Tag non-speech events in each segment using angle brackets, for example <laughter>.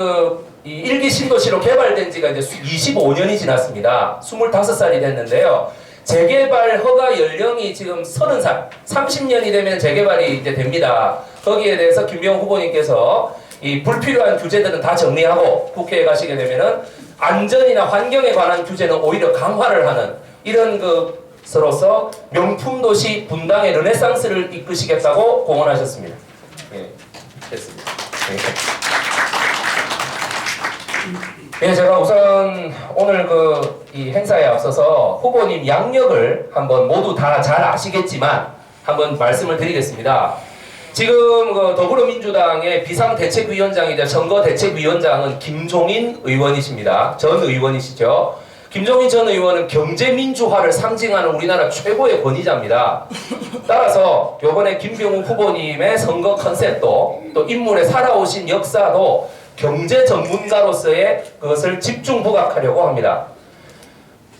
그, 이 일기 신도시로 개발된 지가 이제 25년이 지났습니다. 25살이 됐는데요. 재개발 허가 연령이 지금 30살, 30년이 되면 재개발이 이제 됩니다. 거기에 대해서 김병 후보님께서 이 불필요한 규제들은 다 정리하고 국회에 가시게 되면은 안전이나 환경에 관한 규제는 오히려 강화를 하는 이런 것으로서 명품 도시 분당의 르네상스를 이끄시겠다고 공언하셨습니다. 예, 됐습니다. 예. 네, 제가 우선 오늘 그 이 행사에 앞서서 후보님 양력을 한번 모두 다 잘 아시겠지만 한번 말씀을 드리겠습니다. 지금 그 더불어민주당의 비상대책위원장이자 선거대책위원장은 김종인 의원이십니다. 전 의원이시죠. 김종인 전 의원은 경제민주화를 상징하는 우리나라 최고의 권위자입니다. 따라서 이번에 김병우 후보님의 선거 컨셉도 또 인물의 살아오신 역사도 경제 전문가로서의 그것을 집중 부각하려고 합니다.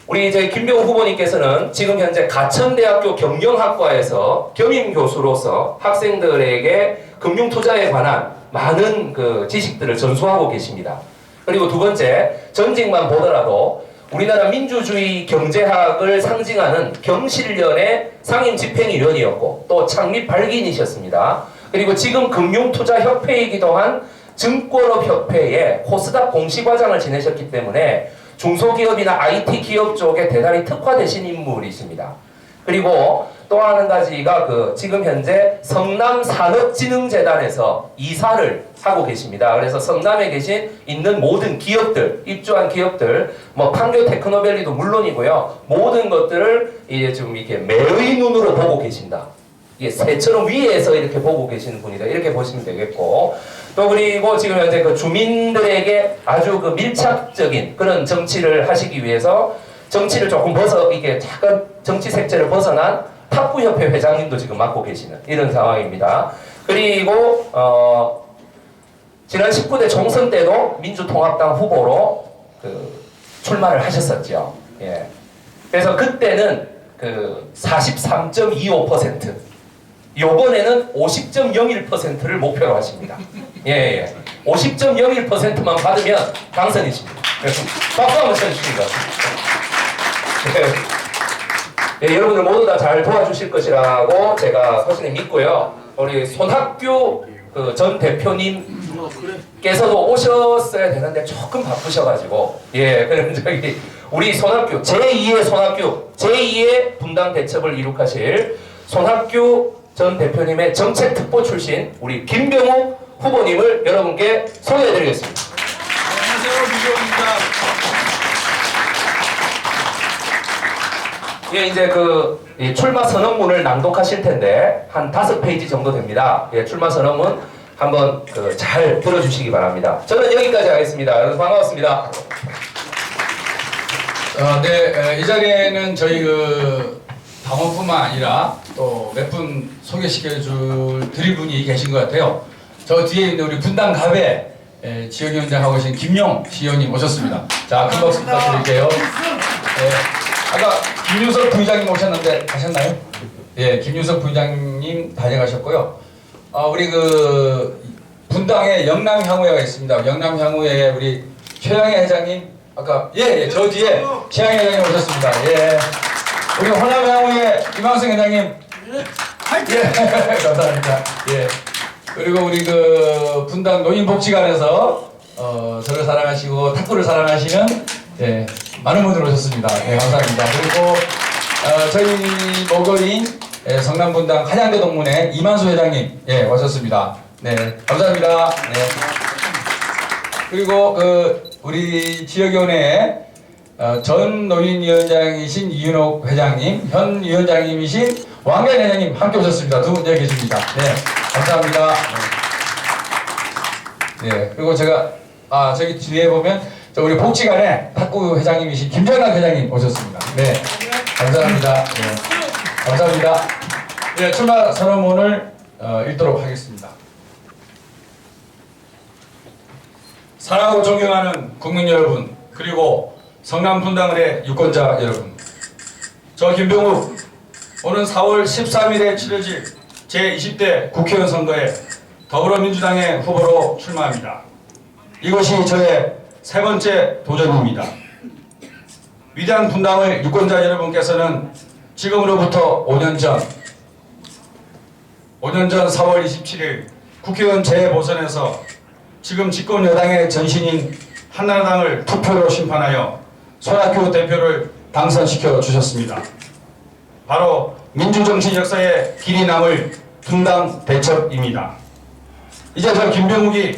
우리 저희 김병우 후보님께서는 지금 현재 가천대학교 경영학과에서 겸임 교수로서 학생들에게 금융 투자에 관한 많은 그 지식들을 전수하고 계십니다. 그리고 두 번째 전직만 보더라도 우리나라 민주주의 경제학을 상징하는 경실련의 상임 집행위원이었고 또 창립 발기인이셨습니다. 그리고 지금 금융투자협회이기도 한 증권업협회의 코스닥 공시과장을 지내셨기 때문에 중소기업이나 IT 기업 쪽에 대단히 특화되신 인물이십니다. 그리고 또 한 가지가 그 지금 현재 성남 산업진흥재단에서 이사를 하고 계십니다. 그래서 성남에 계신 있는 모든 기업들, 입주한 기업들, 뭐 판교 테크노밸리도 물론이고요. 모든 것들을 이제 지금 이렇게 매의 눈으로 보고 계신다. 이게 새처럼 위에서 이렇게 보고 계시는 분이다. 이렇게 보시면 되겠고. 또 그리고 지금 현재 그 주민들에게 아주 그 밀착적인 그런 정치를 하시기 위해서 정치를 조금 벗어 이게 약간 정치 색채를 벗어난 탁구협회 회장님도 지금 맡고 계시는 이런 상황입니다. 그리고 어 지난 19대 총선 때도 민주통합당 후보로 그 출마를 하셨었죠. 예. 그래서 그때는 그 43.25% 요번에는 50.01%를 목표로 하십니다. 예, 예. 50.01%만 받으면 당선이십니다. 박수 한번 쳐주십니다. 예. 예, 여러분들 모두 다 잘 도와주실 것이라고 제가 소신에 믿고요. 우리 손학규 그 전 대표님께서도 오셨어야 되는데 조금 바쁘셔가지고 예, 그럼 저기 우리 손학규 제2의 손학규 제2의 분당 대첩을 이룩하실 손학규 전 대표님의 정책 특보 출신 우리 김병우 후보님을 여러분께 소개해드리겠습니다. 안녕하세요, 김경입니다. 예, 이제 그이 출마 선언문을 낭독하실 텐데 한 다섯 페이지 정도 됩니다. 예, 출마 선언문 한번 그잘 들어주시기 바랍니다. 저는 여기까지 하겠습니다. 여러분 반갑습니다. 어, 네, 에, 이 자리에는 저희 그 당원뿐만 아니라 또 몇 분 소개시켜줄 드릴 분이 계신 것 같아요. 저 뒤에 있는 우리 분당 갑에 에, 지역위원장 하고 계신 김용 시의원님 오셨습니다. 자, 큰 박수 부탁드릴게요. 네, 아까 김유석 부의장님 오셨는데 가셨나요? 예, 김유석 부의장님 다녀가셨고요. 아, 우리 그 분당에 영남향후회가 있습니다. 영남향후회에 우리 최양희 회장님 아까 예, 예, 저 뒤에 최양희 회장님 오셨습니다. 예. 우리 호남향후회 이광승 회장님 예, <laughs> 감사합니다. 예. 그리고 우리 그 분당 노인복지관에서 어, 저를 사랑하시고 탁구를 사랑하시는 예, 많은 분들 오셨습니다. 네, 감사합니다. 그리고 어, 저희 모거인 예, 성남분당 한양대 동문회 이만수 회장님 예, 오셨습니다. 네, 감사합니다. 네. 그리고 그 우리 지역위원회 어, 전 노인위원장이신 이윤옥 회장님, 현 위원장님이신 왕관 회장님 함께 오셨습니다. 두 분 여기 계십니다. 네, 감사합니다. 네. 네, 그리고 제가 아 저기 뒤에 보면 저 우리 복지관에 탁구 회장님이신 김정남 회장님 오셨습니다. 네, 감사합니다. 네, 감사합니다. 네, 출마 선언문을 어, 읽도록 하겠습니다. 사랑하고 존경하는 국민 여러분, 그리고 성남 분당을의 유권자 여러분. 저 김병욱, 오는 4월 13일에 치러질 제20대 국회의원 선거에 더불어민주당의 후보로 출마합니다. 이것이 저의 세 번째 도전입니다. 위대한 분당을 유권자 여러분께서는 지금으로부터 5년 전 5년 전 4월 27일 국회의원 재보선에서 지금 집권 여당의 전신인 한나라당을 투표로 심판하여 손학규 대표를 당선시켜 주셨습니다. 바로 민주정치 역사의 길이 남을 분당 대첩입니다. 이제 저 김병욱이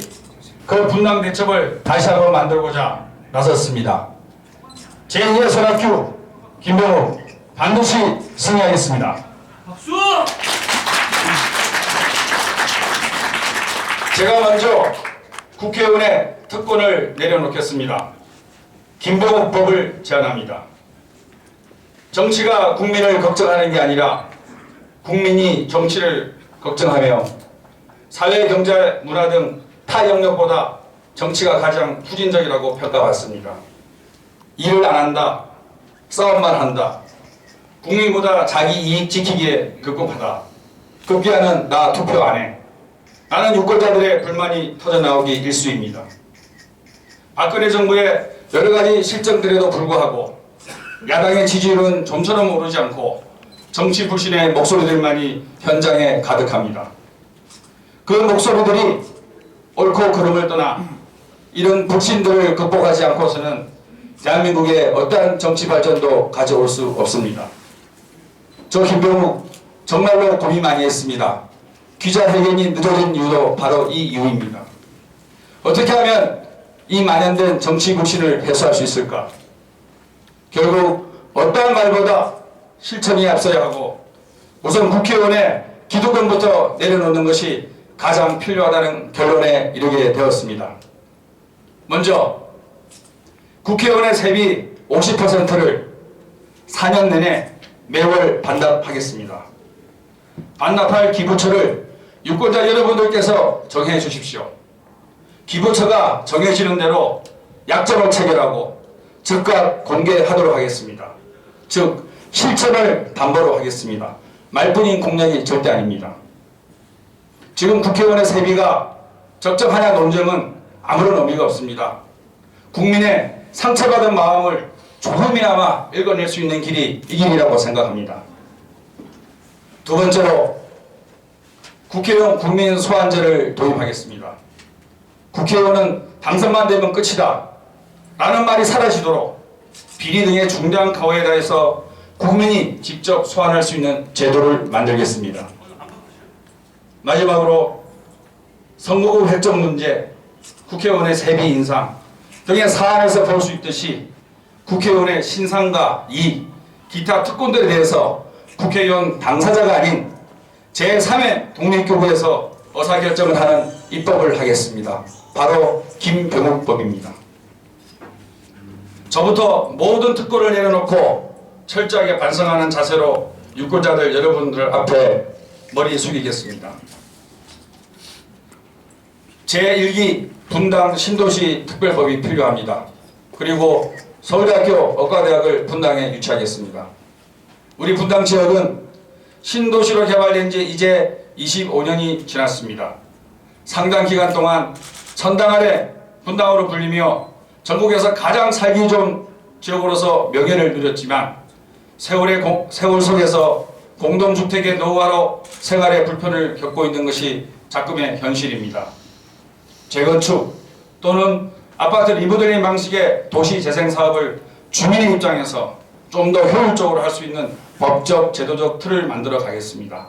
그 분당 대첩을 다시 한번 만들고자 나섰습니다. 제2의 손학규, 김병욱 반드시 승리하겠습니다. 제가 먼저 국회의원의 특권을 내려놓겠습니다. 김병욱 법을 제안합니다. 정치가 국민을 걱정하는 게 아니라 국민이 정치를 걱정하며 사회, 경제, 문화 등 타 영역보다 정치가 가장 후진적이라고 평가받습니다. 일을 안 한다, 싸움만 한다, 국민보다 자기 이익 지키기에 급급하다, 급기야는 나 투표 안 해. 나는 유권자들의 불만이 터져나오기 일수입니다. 박근혜 정부의 여러 가지 실정들에도 불구하고 야당의 지지율은 좀처럼 오르지 않고 정치 불신의 목소리들만이 현장에 가득합니다. 그 목소리들이 옳고 그름을 떠나 이런 불신들을 극복하지 않고서는 대한민국의 어떠한 정치 발전도 가져올 수 없습니다. 저 김병욱 정말로 고민 많이 했습니다. 기자회견이 늦어진 이유도 바로 이 이유입니다. 어떻게 하면 이 만연된 정치 불신을 해소할 수 있을까? 결국 어떠한 말보다 실천이 앞서야 하고 우선 국회의원의 기득권부터 내려놓는 것이 가장 필요하다는 결론에 이르게 되었습니다. 먼저 국회의원의 세비 50%를 4년 내내 매월 반납하겠습니다. 반납할 기부처를 유권자 여러분들께서 정해 주십시오. 기부처가 정해지는 대로 약정을 체결하고 즉각 공개하도록 하겠습니다. 즉 실천을 담보로 하겠습니다. 말뿐인 공약이 절대 아닙니다. 지금 국회의원의 세비가 적정하냐 논쟁은 아무런 의미가 없습니다. 국민의 상처받은 마음을 조금이나마 읽어낼 수 있는 길이 이 길이라고 생각합니다. 두 번째로 국회의원 국민 소환제를 도입하겠습니다. 국회의원은 당선만 되면 끝이다. 라는 말이 사라지도록 비리 등의 중대한 가오에 대해서 국민이 직접 소환할 수 있는 제도를 만들겠습니다. 마지막으로 선거구 획정 문제, 국회의원의 세비 인상 등의 사안에서 볼 수 있듯이 국회의원의 신상과 이 기타 특권들에 대해서 국회의원 당사자가 아닌 제3의 독립교구에서 의사결정을 하는 입법을 하겠습니다. 바로 김병욱법입니다. 저부터 모든 특권을 내려놓고 철저하게 반성하는 자세로 유권자들 여러분들 앞에 머리 숙이겠습니다. 제1기 분당 신도시 특별법이 필요합니다. 그리고 서울대학교 의과대학을 분당에 유치하겠습니다. 우리 분당 지역은 신도시로 개발된 지 이제 25년이 지났습니다. 상당 기간 동안 천당 아래 분당으로 불리며 전국에서 가장 살기 좋은 지역으로서 명예를 누렸지만 세월의 공- 세월 속에서 공동주택의 노후화로 생활의 불편을 겪고 있는 것이 작금의 현실입니다. 재건축 또는 아파트 리모델링 방식의 도시 재생 사업을 주민의 입장에서 좀 더 효율적으로 할 수 있는 법적 제도적 틀을 만들어 가겠습니다.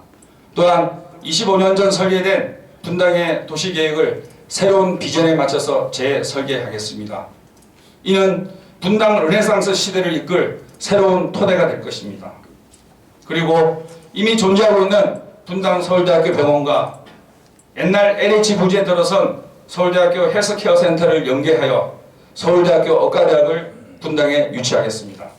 또한 25년 전 설계된 분당의 도시 계획을 새로운 비전에 맞춰서 재설계하겠습니다. 이는 분당 르네상스 시대를 이끌 새로운 토대가 될 것입니다. 그리고 이미 존재하고 있는 분당 서울대학교 병원과 옛날 LH 부지에 들어선 서울대학교 헬스케어 센터를 연계하여 서울대학교 의과대학을 분당에 유치하겠습니다.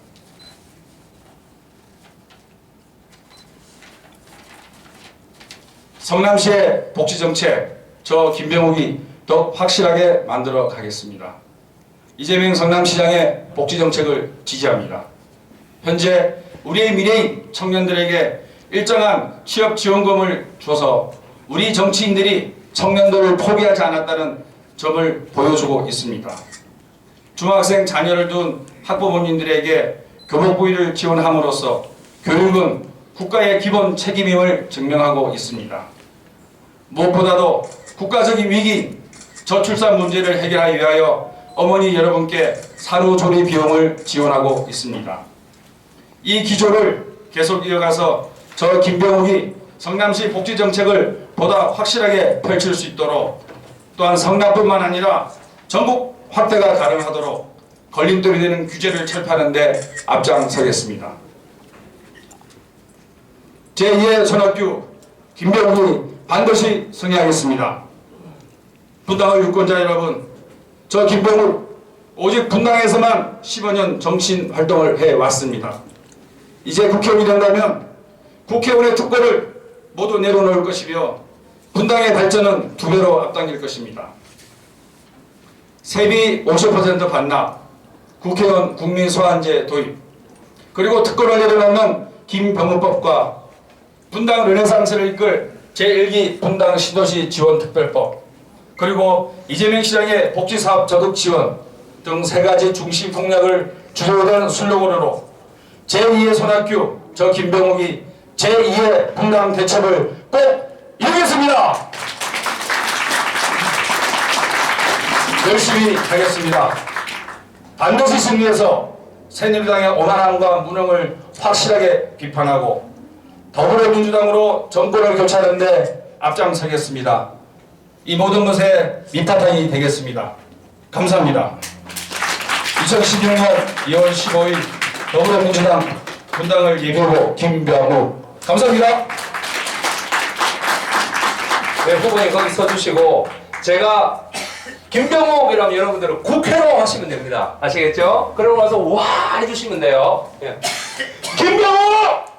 성남시의 복지정책 저 김병욱이 더욱 확실하게 만들어 가겠습니다. 이재명 성남시장의 복지 정책을 지지합니다. 현재 우리의 미래인 청년들에게 일정한 취업 지원금을 줘서 우리 정치인들이 청년들을 포기하지 않았다는 점을 보여주고 있습니다. 중학생 자녀를 둔 학부모님들에게 교복부위를 지원함으로써 교육은 국가의 기본 책임임을 증명하고 있습니다. 무엇보다도 국가적인 위기인 저출산 문제를 해결하기 위하여 어머니 여러분께 산후조리 비용을 지원하고 있습니다. 이 기조를 계속 이어가서 저 김병욱이 성남시 복지 정책을 보다 확실하게 펼칠 수 있도록 또한 성남뿐만 아니라 전국 확대가 가능하도록 걸림돌이 되는 규제를 철폐하는 데 앞장서겠습니다. 제2의 손학규 김병욱이 반드시 승리하겠습니다. 분당의 유권자 여러분, 저 김병욱 오직 분당에서만 15년 정치인 활동을 해왔습니다. 이제 국회의원이 된다면 국회의원의 특권을 모두 내려놓을 것이며 분당의 발전은 두 배로 앞당길 것입니다. 세비 50% 반납, 국회의원 국민 소환제 도입, 그리고 특권을 내려놓는 김병우법과 분당 르네상스를 이끌 제1기 분당 신도시 지원 특별법, 그리고 이재명 시장의 복지사업 적극 지원 등 세 가지 중심 공약을 주요된 슬로건으로 제2의 손학규, 저 김병욱이 제2의 분당 대첩을 꼭 이루겠습니다. 열심히 하겠습니다. 반드시 승리해서 새누리당의 오만함과 무능을 확실하게 비판하고 더불어민주당으로 정권을 교체하는데 앞장서겠습니다. 이 모든 것에 밑바탕이 되겠습니다. 감사합니다. 2016년 2월 15일 더불어민주당 분당을 예비후보 김병욱 감사합니다. 네, 후보님 거기 서주시고 제가 김병옥이라면 여러분들은 국회로 하시면 됩니다. 아시겠죠? 그러고 나서 와 해주시면 돼요. 예. 김병옥!